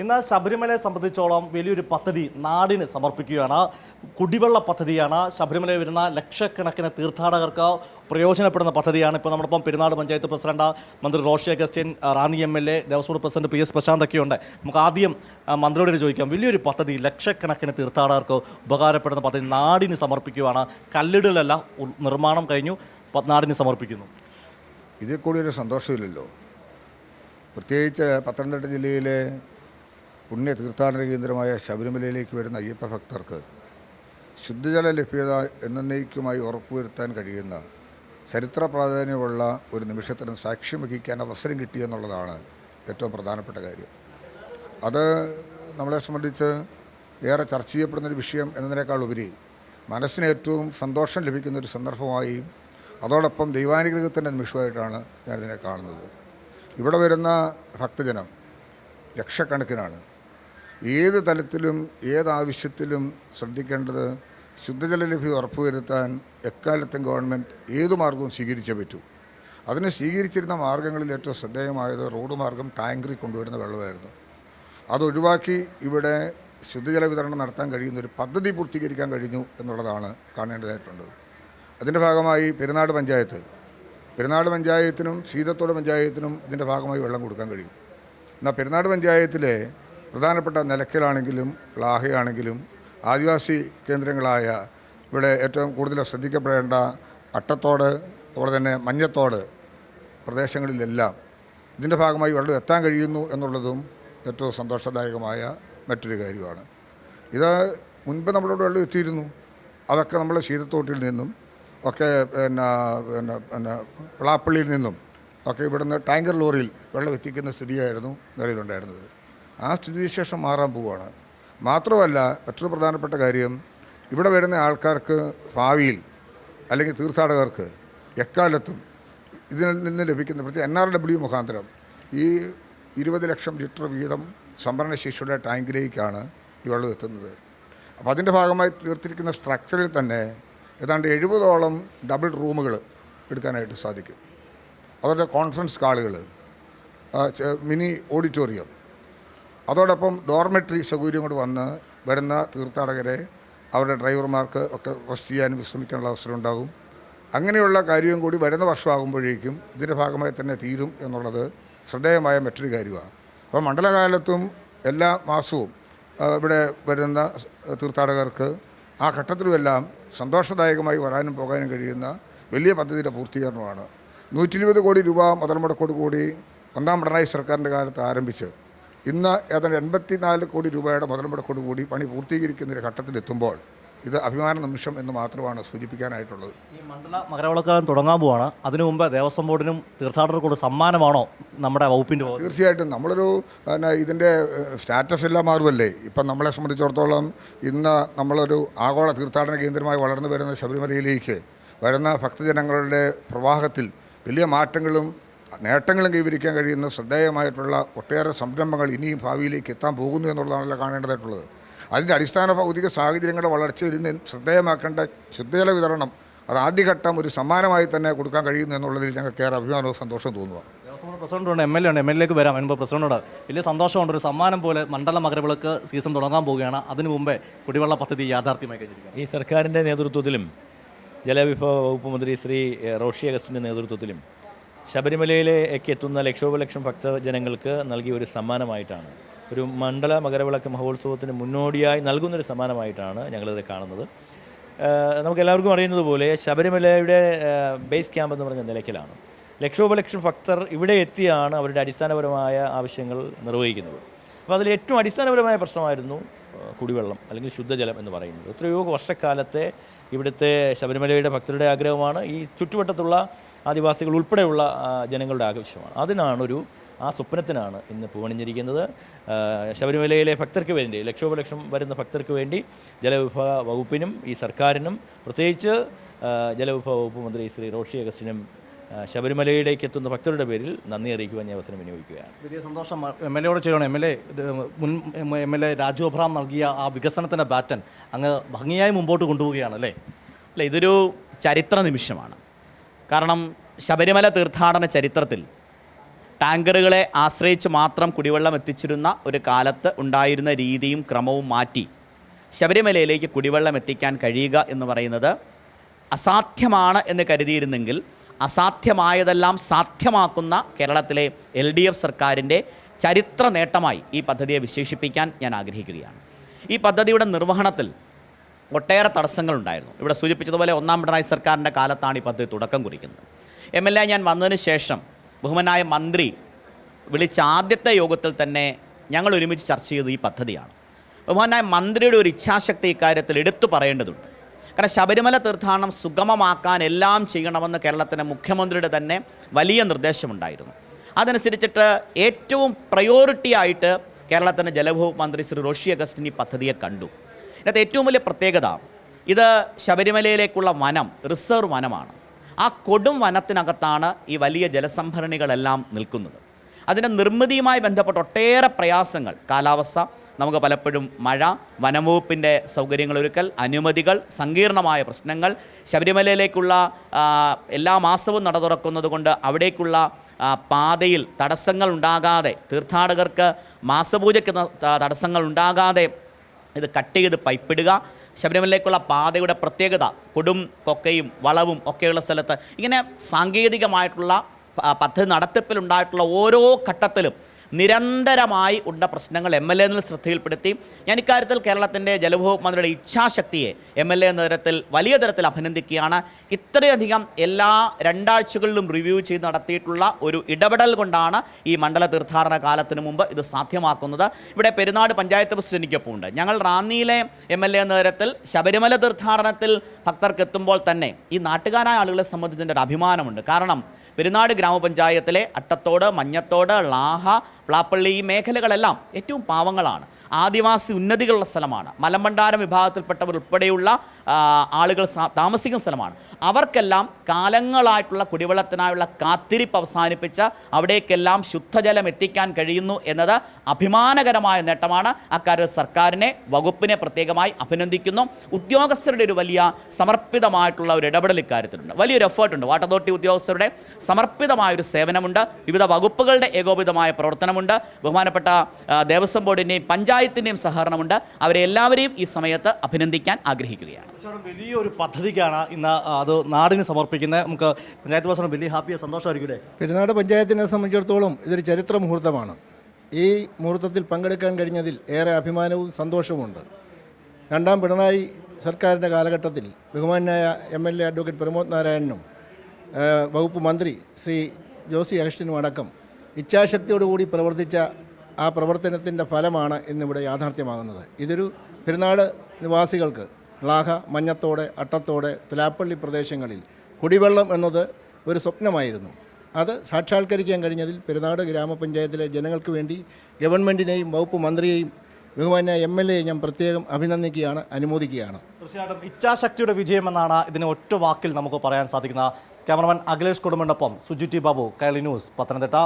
ഇന്ന് ശബരിമലയെ സംബന്ധിച്ചോളം വലിയൊരു പദ്ധതി നാടിന് സമർപ്പിക്കുകയാണ്. കുടിവെള്ള പദ്ധതിയാണ്. ശബരിമലയിൽ വരുന്ന ലക്ഷക്കണക്കിന് തീർത്ഥാടകർക്ക് പ്രയോജനപ്പെടുന്ന പദ്ധതിയാണ് ഇപ്പോൾ നമ്മളിപ്പം പെരുന്നാട് പഞ്ചായത്ത് പ്രസിഡന്റ് മന്ത്രി Roshi Augustine Ranni M L A Devaswom president P S Prashanth ഒക്കെ ഉണ്ട് നമുക്ക് ആദ്യം മന്ത്രിയോട് ചോദിക്കാം. വലിയൊരു പദ്ധതി ലക്ഷക്കണക്കിന് തീർത്ഥാടകർക്ക് ഉപകാരപ്പെടുന്ന പദ്ധതി നാടിന് സമർപ്പിക്കുകയാണ്. കല്ലിടലല്ല നിർമ്മാണം കഴിഞ്ഞു നാടിന് സമർപ്പിക്കുന്നു. ഇതിൽ കൂടി ഒരു സന്തോഷമില്ലല്ലോ. പ്രത്യേകിച്ച് പത്തനംതിട്ട ജില്ലയിലെ പുണ്യ തീർത്ഥാടന കേന്ദ്രമായ ശബരിമലയിലേക്ക് വരുന്ന അയ്യപ്പ ഭക്തർക്ക് ശുദ്ധജല ലഭ്യത എന്നേക്കുമായി ഉറപ്പുവരുത്താൻ കഴിയുന്ന ചരിത്ര പ്രാധാന്യമുള്ള ഒരു നിമിഷത്തിന് സാക്ഷ്യം വഹിക്കാൻ അവസരം കിട്ടിയെന്നുള്ളതാണ് ഏറ്റവും പ്രധാനപ്പെട്ട കാര്യം. അത് നമ്മളെ സംബന്ധിച്ച് ഏറെ ചർച്ച ചെയ്യപ്പെടുന്നൊരു വിഷയം എന്നതിനേക്കാൾ ഉപരി മനസ്സിന് ഏറ്റവും സന്തോഷം ലഭിക്കുന്ന ഒരു സന്ദർഭമായി അതോടൊപ്പം ദൈവാനുഗ്രഹത്തിന്റെ നിമിഷമായിട്ടാണ് ഞാനിതിനെ കാണുന്നത്. ഇവിടെ വരുന്ന ഭക്തജനം ലക്ഷക്കണക്കിനാണ്. ഏത് തലത്തിലും ഏതാവശ്യത്തിലും ശ്രദ്ധിക്കേണ്ടത് ശുദ്ധജല ലഭ്യത ഉറപ്പുവരുത്താൻ എക്കാലത്തും ഗവൺമെന്റ് ഏതു മാർഗവും സ്വീകരിച്ചേ പറ്റൂ. അതിന് സ്വീകരിച്ചിരുന്ന മാർഗങ്ങളിൽ ഏറ്റവും ശ്രദ്ധേയമായത് റോഡ് മാർഗം ടാങ്കറിൽ കൊണ്ടുവരുന്ന വെള്ളമായിരുന്നു. അതൊഴിവാക്കി ഇവിടെ ശുദ്ധജല വിതരണം നടത്താൻ കഴിയുന്ന ഒരു പദ്ധതി പൂർത്തീകരിക്കാൻ കഴിഞ്ഞു എന്നുള്ളതാണ് കാണേണ്ടതായിട്ടുള്ളത് അതിന്റെ ഭാഗമായി പെരുന്നാട് പഞ്ചായത്ത്. പെരുന്നാട് പഞ്ചായത്തിനും സീതത്തോട് പഞ്ചായത്തിനും ഇതിന്റെ ഭാഗമായി വെള്ളം കൊടുക്കാൻ കഴിയും. എന്നാൽ പെരുന്നാട് പഞ്ചായത്തിലെ പ്രധാനപ്പെട്ട നിലയ്ക്കലാണെങ്കിലും ലാഹയാണെങ്കിലും ആദിവാസി കേന്ദ്രങ്ങളായ ഇവിടെ ഏറ്റവും കൂടുതൽ ശ്രദ്ധിക്കപ്പെടേണ്ട അട്ടത്തോട് അതുപോലെ തന്നെ മഞ്ഞത്തോട് പ്രദേശങ്ങളിലെല്ലാം ഇതിന്റെ ഭാഗമായി വെള്ളം എത്താൻ കഴിയുന്നു എന്നുള്ളതും ഏറ്റവും സന്തോഷദായകമായ മറ്റൊരു കാര്യമാണ്. ഇത് മുൻപ് നമ്മളോട് വെള്ളം എത്തിയിരുന്നു. അതൊക്കെ നമ്മൾ ശീതത്തോട്ടിൽ നിന്നും ഒക്കെ പിന്നെ പിന്നെ പിന്നെ വിളാപ്പള്ളിയിൽ നിന്നും ഒക്കെ ഇവിടുന്ന് ടാങ്കർ ലോറിയിൽ വെള്ളം എത്തിക്കുന്ന സ്ഥിതിയായിരുന്നു നിലവിലുണ്ടായിരുന്നത്. ആ സ്ഥിതിവിശേഷം മാറാൻ പോവുകയാണ് മാത്രമല്ല മറ്റൊരു പ്രധാനപ്പെട്ട കാര്യം ഇവിടെ വരുന്ന ആൾക്കാർക്ക് ഭാവിയിൽ അല്ലെങ്കിൽ തീർത്ഥാടകർക്ക് എക്കാലത്തും ഇതിൽ നിന്ന് ലഭിക്കുന്ന പ്രത്യേക എൻ ആർ ഡബ്ല്യു മുഖാന്തരം ഈ ഇരുപത് ലക്ഷം ലിറ്റർ വീതം സംഭരണ ശേഷിയുടെ ടാങ്കിലേക്കാണ് ഈ വെള്ളം എത്തുന്നത്. അപ്പോൾ അതിന്റെ ഭാഗമായി തീർത്തിരിക്കുന്ന സ്ട്രക്ചറിൽ തന്നെ ഏതാണ്ട് എഴുപതോളം ഡബിൾ റൂമുകൾ എടുക്കാനായിട്ട് സാധിക്കും. അതുപോലെ കോൺഫറൻസ് ഹാളുകൾ മിനി ഓഡിറ്റോറിയം അതോടൊപ്പം ഡോർമെട്രി സൗകര്യം കൂടി വന്ന് വരുന്ന തീർത്ഥാടകരെ അവരുടെ ഡ്രൈവർമാർക്ക് ഒക്കെ റെസ്റ്റ് ചെയ്യാനും വിശ്രമിക്കാനുള്ള അവസരം ഉണ്ടാകും. അങ്ങനെയുള്ള കാര്യവും കൂടി വരുന്ന വർഷമാകുമ്പോഴേക്കും ഇതിന്റെ ഭാഗമായി തന്നെ തീരും എന്നുള്ളത് ശ്രദ്ധേയമായ മറ്റൊരു കാര്യമാണ്. അപ്പോൾ മണ്ഡലകാലത്തും എല്ലാ മാസവും ഇവിടെ വരുന്ന തീർത്ഥാടകർക്ക് ആ ഘട്ടത്തിലുമെല്ലാം സന്തോഷദായകമായി വരാനും പോകാനും കഴിയുന്ന വലിയ പദ്ധതിയുടെ പൂർത്തീകരണമാണ്. നൂറ്റി ഇരുപത് കോടി രൂപ മുതൽ മുടക്കോട് കൂടി ഒന്നാം പിണറായി സർക്കാരിന്റെ കാലത്ത് ആരംഭിച്ച് ഇന്ന് ഏതാണ്ട് എൺപത്തിനാല് കോടി രൂപയുടെ മുതൽ മുടക്കോട് കൂടി പണി പൂർത്തീകരിക്കുന്ന ഒരു ഘട്ടത്തിലെത്തുമ്പോൾ ഇത് അഭിമാന നിമിഷം എന്ന് മാത്രമാണ് സൂചിപ്പിക്കാനായിട്ടുള്ളത്. ഈ മണ്ഡല മകരവിളക്കാലം തുടങ്ങാൻ പോവാണ്. അതിനു മുമ്പ് ദേവസ്വം ബോർഡിനും തീർത്ഥാടകർക്കുള്ള സമ്മാനമാണോ നമ്മുടെ വകുപ്പിന്റെ തീർച്ചയായിട്ടും. നമ്മളൊരു പിന്നെ ഇതിന്റെ സ്റ്റാറ്റസ് എല്ലാം മാറുമല്ലേ ഇപ്പം നമ്മളെ സംബന്ധിച്ചിടത്തോളം ഇന്ന് നമ്മളൊരു ആഗോള തീർത്ഥാടന കേന്ദ്രമായി വളർന്നു വരുന്ന ശബരിമലയിലേക്ക് വരുന്ന ഭക്തജനങ്ങളുടെ പ്രവാഹത്തിൽ വലിയ മാറ്റങ്ങളും നേട്ടങ്ങളും കൈവരിക്കാൻ കഴിയുന്ന ശ്രദ്ധേയമായിട്ടുള്ള ഒട്ടേറെ സംരംഭങ്ങൾ ഇനിയും ഭാവിയിലേക്ക് എത്താൻ പോകുന്നു എന്നുള്ളതാണല്ലോ കാണേണ്ടതായിട്ടുള്ളത്. അതിന്റെ അടിസ്ഥാന ഭൗതിക സാഹചര്യങ്ങളുടെ വളർച്ചയിൽ നിന്ന് ശ്രദ്ധേയമാക്കേണ്ട ശുദ്ധജല വിതരണം അത് ആദ്യഘട്ടം ഒരു സമ്മാനമായി തന്നെ കൊടുക്കാൻ കഴിയുന്നു എന്നുള്ളതിൽ ഞങ്ങൾക്ക് ഏറെ അഭിമാനവും സന്തോഷവും തോന്നുക Devaswom board president M L A ഉണ്ട്. എം എൽ എക്ക് വരാം. മുൻപ് പ്രസിഡന്റോട് വലിയ സന്തോഷമുണ്ട്. ഒരു സമ്മാനം പോലെ മണ്ഡല മകരവിളക്ക് സീസൺ തുടങ്ങാൻ പോവുകയാണ്. അതിനു മുമ്പേ കുടിവെള്ള പദ്ധതി യാഥാർത്ഥ്യമായി കഴിഞ്ഞിരിക്കുക ഈ സർക്കാരിന്റെ നേതൃത്വത്തിലും ജലവിഭവ വകുപ്പ് മന്ത്രി ശ്രീ റോഷി അഗസ്റ്റിന്റെ നേതൃത്വത്തിലും ശബരിമലയിലേക്ക് എത്തുന്ന ലക്ഷോപലക്ഷം ഭക്തജനങ്ങൾക്ക് നൽകിയ ഒരു സമ്മാനമായിട്ടാണ്. ഒരു മണ്ഡല മകരവിളക്ക് മഹോത്സവത്തിന് മുന്നോടിയായി നൽകുന്നൊരു സമ്മാനമായിട്ടാണ് ഞങ്ങളിത് കാണുന്നത്. ഏഹ് നമുക്ക് എല്ലാവർക്കും അറിയുന്നത് പോലെ ശബരിമലയുടെ ബേസ് ക്യാമ്പ് എന്ന് പറഞ്ഞ നിലയ്ക്കലാണ്. ലക്ഷോപലക്ഷം ഭക്തർ ഇവിടെ എത്തിയാണ് അവരുടെ അടിസ്ഥാനപരമായ ആവശ്യങ്ങൾ നിർവഹിക്കുന്നത്. അപ്പോൾ അതിൽ ഏറ്റവും അടിസ്ഥാനപരമായ പ്രശ്നമായിരുന്നു കുടിവെള്ളം അല്ലെങ്കിൽ ശുദ്ധജലം എന്ന് പറയുന്നത്. എത്രയോ വർഷക്കാലത്തെ ഇവിടുത്തെ ശബരിമലയുടെ ഭക്തരുടെ ആഗ്രഹമാണ് ഈ ചുറ്റുവട്ടത്തുള്ള ആദിവാസികൾ ഉൾപ്പെടെയുള്ള ജനങ്ങളുടെ ആവശ്യമാണ് അതിനാണൊരു ആ സ്വപ്നത്തിനാണ് ഇന്ന് പൂവണിഞ്ഞിരിക്കുന്നത്. ശബരിമലയിലെ ഭക്തർക്ക് വേണ്ടി ലക്ഷോപലക്ഷം വരുന്ന ഭക്തർക്ക് വേണ്ടി ജലവിഭവ വകുപ്പിനും ഈ സർക്കാരിനും പ്രത്യേകിച്ച് ജലവിഭവ വകുപ്പ് മന്ത്രി ശ്രീ റോഷി അഗസ്റ്റിനും ശബരിമലയിലേക്ക് എത്തുന്ന ഭക്തരുടെ പേരിൽ നന്ദി അറിയിക്കുവാൻ ഞാൻ അവസരം വിനിയോഗിക്കുകയാണ്. വലിയ സന്തോഷം. എം എൽ എയോട് ചെയ്യണം എം എൽ എ മുൻ M L A Raju Abraham നൽകിയ ആ വികസനത്തിന്റെ ബാറ്റൻ അങ്ങ് ഭംഗിയായി മുമ്പോട്ട് കൊണ്ടുപോവുകയാണ് അല്ലേ? അല്ല ഇതൊരു ചരിത്ര നിമിഷമാണ്. കാരണം ശബരിമല തീർത്ഥാടന ചരിത്രത്തിൽ ടാങ്കറുകളെ ആശ്രയിച്ച് മാത്രം കുടിവെള്ളം എത്തിച്ചിരുന്ന ഒരു കാലത്ത് ഉണ്ടായിരുന്ന രീതിയും ക്രമവും മാറ്റി ശബരിമലയിലേക്ക് കുടിവെള്ളം എത്തിക്കാൻ കഴിയുക എന്ന് പറയുന്നത് അസാധ്യമാണ് എന്ന് കരുതിയിരുന്നെങ്കിൽ അസാധ്യമായതെല്ലാം സാധ്യമാക്കുന്ന കേരളത്തിലെ എൽ ഡി എഫ് സർക്കാരിന്റെ ചരിത്ര നേട്ടമായി ഈ പദ്ധതിയെ വിശേഷിപ്പിക്കാൻ ഞാൻ ആഗ്രഹിക്കുകയാണ്. ഈ പദ്ധതിയുടെ നിർവഹണത്തിൽ ഒട്ടേറെ തടസ്സങ്ങളുണ്ടായിരുന്നു. ഇവിടെ സൂചിപ്പിച്ചതുപോലെ ഒന്നാം പിണറായി സർക്കാരിന്റെ കാലത്താണ് ഈ പദ്ധതി തുടക്കം കുറിക്കുന്നത്. എം എൽ എ ഞാൻ വന്നതിന് ശേഷം ബഹുമാനായ മന്ത്രി വിളിച്ച ആദ്യത്തെ യോഗത്തിൽ തന്നെ ഞങ്ങൾ ഒരുമിച്ച് ചർച്ച ചെയ്തത് ഈ പദ്ധതിയാണ്. ബഹുമാനായ മന്ത്രിയുടെ ഒരു ഇച്ഛാശക്തി ഇക്കാര്യത്തിൽ എടുത്തു പറയേണ്ടതുണ്ട്. കാരണം ശബരിമല തീർത്ഥാടനം സുഗമമാക്കാൻ എല്ലാം ചെയ്യണമെന്ന് കേരളത്തിന്റെ മുഖ്യമന്ത്രിയുടെ തന്നെ വലിയ നിർദ്ദേശമുണ്ടായിരുന്നു. അതനുസരിച്ചിട്ട് ഏറ്റവും പ്രയോറിറ്റി ആയിട്ട് കേരളത്തിന്റെ ജലവകുപ്പ് മന്ത്രി ശ്രീ റോഷി അഗസ്റ്റിൻ ഈ പദ്ധതിയെ കണ്ടു. ഇതിനകത്ത് ഏറ്റവും വലിയ പ്രത്യേകത ഇത് ശബരിമലയിലേക്കുള്ള വനം റിസർവ് വനമാണ്. ആ കൊടും വനത്തിനകത്താണ് ഈ വലിയ ജലസംഭരണികളെല്ലാം നിൽക്കുന്നത്. അതിന്റെ നിർമ്മിതിയുമായി ബന്ധപ്പെട്ട ഒട്ടേറെ പ്രയാസങ്ങൾ കാലാവസ്ഥ നമുക്ക് പലപ്പോഴും മഴ വനംവകുപ്പിന്റെ സൗകര്യങ്ങളൊരുക്കൽ അനുമതികൾ സങ്കീർണമായ പ്രശ്നങ്ങൾ ശബരിമലയിലേക്കുള്ള എല്ലാ മാസവും നട തുറക്കുന്നത് കൊണ്ട് അവിടേക്കുള്ള പാതയിൽ തടസ്സങ്ങൾ ഉണ്ടാകാതെ തീർത്ഥാടകർക്ക് മാസപൂജയ്ക്ക് തടസ്സങ്ങൾ ഉണ്ടാകാതെ ഇത് കട്ട് ചെയ്ത് പൈപ്പിടുക. ശബരിമലയിലേക്കുള്ള പാതയുടെ പ്രത്യേകത കൊടും കൊക്കയും വളവും ഒക്കെയുള്ള സ്ഥലത്ത് ഇങ്ങനെ സാങ്കേതികമായിട്ടുള്ള പദ്ധതി നടത്തിപ്പിലുണ്ടായിട്ടുള്ള ഓരോ ഘട്ടത്തിലും നിരന്തരമായി ഉണ്ട പ്രശ്നങ്ങൾ എം എൽ എ എന്നിൽ ശ്രദ്ധയിൽപ്പെടുത്തി. ഞാൻ ഇക്കാര്യത്തിൽ കേരളത്തിന്റെ ജലവകുപ്പ് മന്ത്രിയുടെ ഇച്ഛാശക്തിയെ എം എൽ എ എന്ന തരത്തിൽ വലിയ തരത്തിൽ അഭിനന്ദിക്കുകയാണ്. ഇത്രയധികം എല്ലാ രണ്ടാഴ്ചകളിലും റിവ്യൂ ചെയ്ത് നടത്തിയിട്ടുള്ള ഒരു ഇടപെടൽ കൊണ്ടാണ് ഈ മണ്ഡല തീർത്ഥാടന കാലത്തിന് മുമ്പ് ഇത് സാധ്യമാക്കുന്നത്. ഇവിടെ പെരുന്നാട് പഞ്ചായത്ത് പ്രസിഡന്റ് എനിക്കൊപ്പം ഉണ്ട്. ഞങ്ങൾ റാന്നിയിലെ എം എൽ എ എന്ന തരത്തിൽ ശബരിമല തീർത്ഥാടനത്തിൽ ഭക്തർക്ക് എത്തുമ്പോൾ തന്നെ ഈ നാട്ടുകാരായ ആളുകളെ സംബന്ധിച്ചതിന്റെ ഒരു അഭിമാനമുണ്ട്. കാരണം പെരുന്നാട് ഗ്രാമപഞ്ചായത്തിലെ അട്ടത്തോട് മഞ്ഞത്തോട് ളാഹ പ്ലാപ്പള്ളി ഈ മേഖലകളെല്ലാം ഏറ്റവും പാവങ്ങളാണ്. ആദിവാസി ഉന്നതികളുള്ള സ്ഥലമാണ്. മലമ്പണ്ടാരം വിഭാഗത്തിൽപ്പെട്ടവർ ഉൾപ്പെടെയുള്ള ആളുകൾ താമസിക്കുന്ന സ്ഥലമാണ്. അവർക്കെല്ലാം കാലങ്ങളായിട്ടുള്ള കുടിവെള്ളത്തിനായുള്ള കാത്തിരിപ്പ് അവസാനിപ്പിച്ച അവിടേക്കെല്ലാം ശുദ്ധജലം എത്തിക്കാൻ കഴിയുന്നു എന്നത് അഭിമാനകരമായ നേട്ടമാണ്. അക്കാര്യത്തിൽ സർക്കാരിനെ വകുപ്പിനെ പ്രത്യേകമായി അഭിനന്ദിക്കുന്നു. ഉദ്യോഗസ്ഥരുടെ ഒരു വലിയ സമർപ്പിതമായിട്ടുള്ള ഒരു ഇടപെടൽ ഇക്കാര്യത്തിലുണ്ട്. വലിയൊരു എഫേർട്ടുണ്ട് വാട്ടർ അതോറിറ്റി ഉദ്യോഗസ്ഥരുടെ സമർപ്പിതമായ ഒരു സേവനമുണ്ട്. വിവിധ വകുപ്പുകളുടെ ഏകോപിതമായ പ്രവർത്തനമുണ്ട്. ബഹുമാനപ്പെട്ട ദേവസ്വം ബോർഡിന്റെയും പഞ്ചായത്തിന്റെയും സഹകരണമുണ്ട്. അവരെ എല്ലാവരെയും ഈ സമയത്ത് അഭിനന്ദിക്കാൻ ആഗ്രഹിക്കുകയാണ്. തീർച്ചയായിട്ടും വലിയൊരു പദ്ധതിക്കാണ് ഇന്ന് അത് നാടിന് സമർപ്പിക്കുന്നത് നമുക്ക് പഞ്ചായത്ത് പ്രസിഡന്റ് വലിയ ഹാപ്പിയ സന്തോഷമായിരിക്കും പെരുന്നാട് പഞ്ചായത്തിനെ സംബന്ധിച്ചിടത്തോളം ഇതൊരു ചരിത്ര മുഹൂർത്തമാണ്. ഈ മുഹൂർത്തത്തിൽ പങ്കെടുക്കാൻ കഴിഞ്ഞതിൽ ഏറെ അഭിമാനവും സന്തോഷവുമുണ്ട്. രണ്ടാം പിണറായി സർക്കാരിന്റെ കാലഘട്ടത്തിൽ ബഹുമാനായ M L A advocate Pramod നാരായണനും വകുപ്പ് മന്ത്രി ശ്രീ ജോസി അഗസ്റ്റിനും അടക്കം ഇച്ഛാശക്തിയോടുകൂടി പ്രവർത്തിച്ച ആ പ്രവർത്തനത്തിന്റെ ഫലമാണ് ഇന്നിവിടെ യാഥാർത്ഥ്യമാകുന്നത്. ഇതൊരു പെരുന്നാട് നിവാസികൾക്ക് ലാഹ മഞ്ഞത്തോടെ അട്ടത്തോടെ തുലാപ്പള്ളി പ്രദേശങ്ങളിൽ കുടിവെള്ളം എന്നത് ഒരു സ്വപ്നമായിരുന്നു. അത് സാക്ഷാത്കരിക്കാൻ കഴിഞ്ഞതിൽ പെരുന്നാട് ഗ്രാമപഞ്ചായത്തിലെ ജനങ്ങൾക്ക് വേണ്ടി ഗവൺമെന്റിനെയും വകുപ്പ് മന്ത്രിയെയും ബഹുമാന്യ എം എൽ എയെ ഞാൻ പ്രത്യേകം അഭിനന്ദിക്കുകയാണ് അനുമോദിക്കുകയാണ്. തീർച്ചയായിട്ടും ഇച്ഛാശക്തിയുടെ വിജയമെന്നാണ് ഇതിനെ ഒറ്റ വാക്കിൽ നമുക്ക് പറയാൻ സാധിക്കുന്ന ക്യാമറമാൻ അഖിലേഷ് കുടുംബനൊപ്പം സുജിറ്റി ബാബു കൈലി ന്യൂസ് പത്തനംതിട്ട.